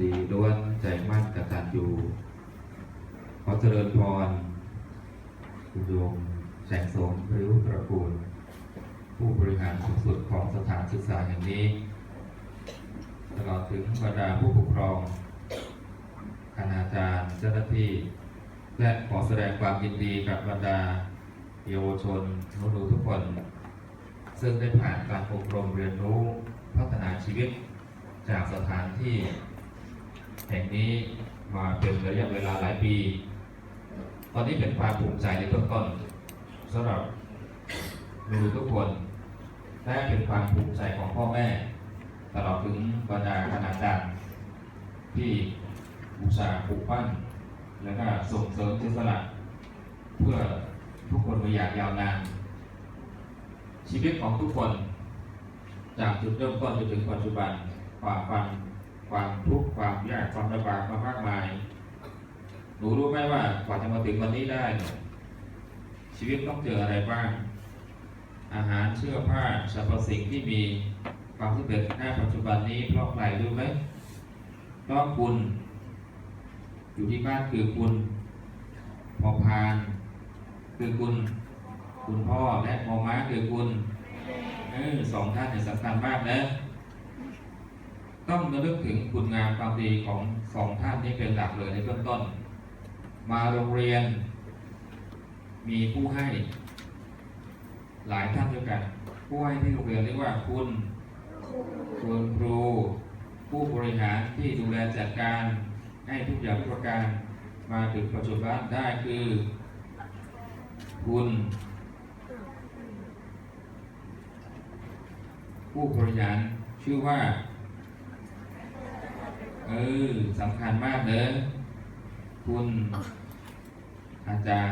ดีล้วนใจมั่นกตัญญูขอเจริญพรคุณโยมแสงสมริ้วตระกูล ผู้บริหารสูงสุดของสถานศึกษาแห่งนี้ ตลอดถึงบรรดาผู้ปกครองคณาจารย์เจ้าหน้าที่ และขอแสดงความยินดีกับบรรดาเยาวชนหนูๆทุกคน ซึ่งได้ผ่านการอบรมเรียนรู้พัฒนาชีวิตจากสถานที่ แห่งนี้มาเป็นระยะเวลาหลายปี ตอนนี้เป็นความภูมิใจในเบื้องต้นสำหรับหนูทุกคนและเป็นความภูมิใจของพ่อแม่ ตลอดถึงบรรดาคณาจารย์ที่อุตสาห์ปลูกปั้น และก็ส่งเสริมเสียสละเพื่อทุกคนมาอยางยาวนาน ชีวิตของทุกคน จากจุดเริ่มต้นจนถึงปัจจุบันฝ่าฟัน ความทุกข์ความยากความลำบากมามากมาย หนูรู้ไหมว่ากว่าจะมาถึงวันนี้ได้ ชีวิตต้องเจออะไรบ้าง อาหารเสื้อผ้าสรรพสิ่งที่มีความสำเร็จหน้าปัจจุบันนี้เพราะใครรู้ไหมเพราะคุณ อยู่ที่บ้านคือคุณพอพาน คือคุณ คุณพ่อและมอม้าคือคุณเออสองท่านเนี่ยสำคัญมากนะ ต้องระลึกถึงคุณงามความดีของสองท่านนี้เป็นหลักเลยในเบื้องต้น มาโรงเรียน มีผู้ให้ หลายท่านด้วยกัน ผู้ให้ที่โรงเรียนเรียกว่าคุณคุณครู ผู้บริหารที่ดูแลจัดการให้ทุกอย่างทุกประการมาถึงปัจจุบันได้คือ คุณ ผู้บริหารชื่อว่า เออสำคัญมากเลยคุณอาจารย์